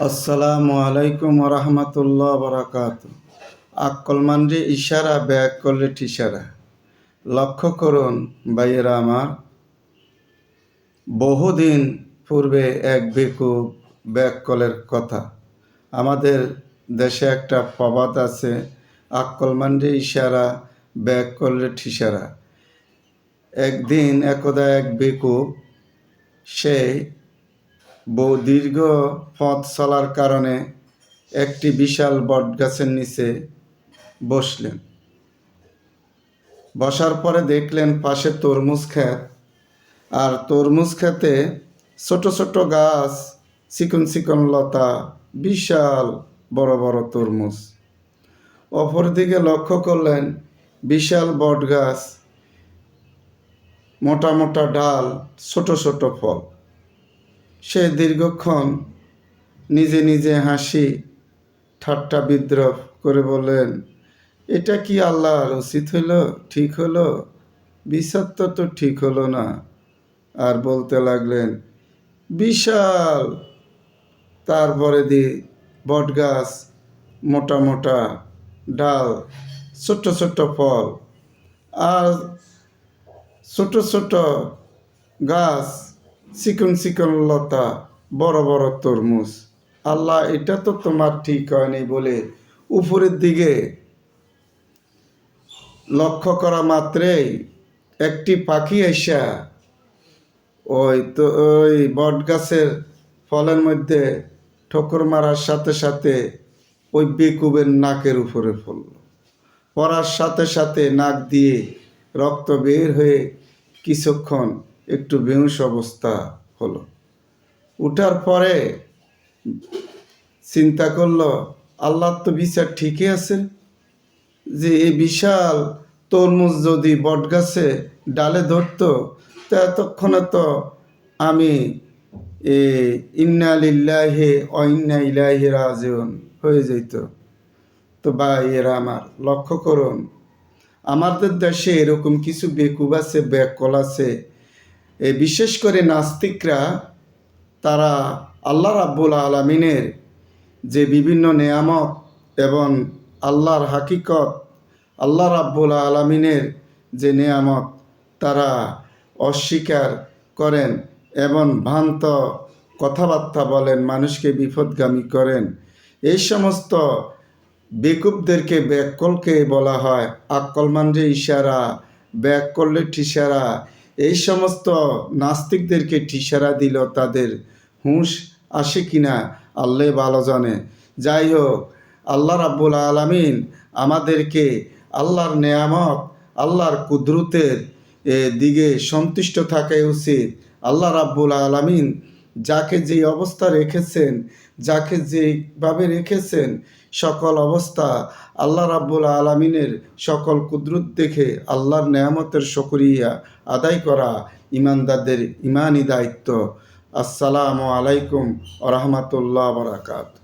আসসালামু আলাইকুম রহমতুল্লাহ বরাকাত। আক্কল মানরে ইশারা, ব্যাগ করলে ঠিসারা লক্ষ্য করুন ভাইয়েরা আমার, বহুদিন পূর্বে এক বেকুব ব্যাগ কলের কথা। আমাদের দেশে একটা প্রবাদ আছে, আক্কল মানরে ইশারা, ব্যাগ করলে ঠিসারা একদিন একদা এক বেকুব সে বহু দীর্ঘ পথ চলার কারণে একটি বিশাল বটগাছের নিচে বসলেন। বসার পরে দেখলেন পাশে তরমুজ ক্ষেত। আর তরমুজ খেতে ছোট ছোট গাছ, চিকন চিকন লতা, বিশাল বড় বড় তরমুজ। অপরদিকে লক্ষ্য করলেন বিশাল বট গাছ মোটা মোটা ডাল, ছোট ছোট ফল। সে দীর্ঘক্ষণ নিজে নিজে হাসি, ঠাট্টা বিদ্রোহ করে বললেন, এটা কি আল্লাহর উচিত হলো? ঠিক হলো? বিচার তো ঠিক হলো না। আর বলতে লাগলেন, বিশাল তারপরে দি বট গাছ, মোটা মোটা ডাল, ছোট্ট ছোট্ট ফল, আর ছোট ছোট গাছ চিকন চিকন লতা, বড় বড় তরমুজ। আল্লাহ, এটা তো তোমার ঠিক হয়নি বলে উপরের দিকে লক্ষ্য করা মাত্রেই একটি পাখি এসা ওই তো ওই বট গাছের ফলের মধ্যে ঠোকর মারার সাথে সাথে ওই বেকুবের নাকের উপরে পড়ল। পড়ার সাথে সাথে নাক দিয়ে রক্ত বের হয়ে কিছুক্ষণ একটু বেহুশ অবস্থা হলো। উঠার পরে চিন্তা করল, আল্লাহর তো বিচার ঠিকই আছে যে এই বিশাল তরমুজ যদি বটগাছে ডালে ধরতো, তা এতক্ষণে তো আমি, এ, ইন্না লিল্লাহে অইন্না ইলাহি রাজিউন হয়ে যেত তো বা এরা আমার, লক্ষ্য করুন, আমাদের দেশে এরকম কিছু বেকুব আছে ব্যাকল আছে বিশেষ করে নাস্তিকরা, তারা আল্লাহ রাব্বুল আলমিনের যে বিভিন্ন নেয়ামত এবং আল্লাহর হাকিকত, আল্লাহ রাব্বুল আলমিনের যে নেয়ামত, তারা অস্বীকার করেন এবং ভ্রান্ত কথাবার্তা বলেন, মানুষকে বিপদগামী করেন। এই সমস্ত বেকুবদেরকে ব্যাককলকে বলা হয় আক্কল যে ইশারা ব্যাক করলে ঠিসারা এই সমস্ত নাস্তিকদেরকে ঠিসারা দিল তাদের হুঁশ আসে কিনা, আল্লাহ ভালো জানে। যাই হোক, আল্লাহ রাব্বুল আলমিন আমাদেরকে আল্লাহর নেয়ামত, আল্লাহর কুদরতের দিকে সন্তুষ্ট থাকাই উচিত। আল্লাহ রাব্বুল আলমিন যাকে যে অবস্থা রেখেছেন, যাকে যেভাবে রেখেছেন, সকল অবস্থা আল্লাহ রাব্বুল আলমিনের সকল কুদরত দেখে আল্লাহর নেয়ামতের শকরিয়া আদায় করা ইমানদারদের ইমানই দায়িত্ব। আসসালামু আলাইকুম রহমতুল্লাহ বারাকাত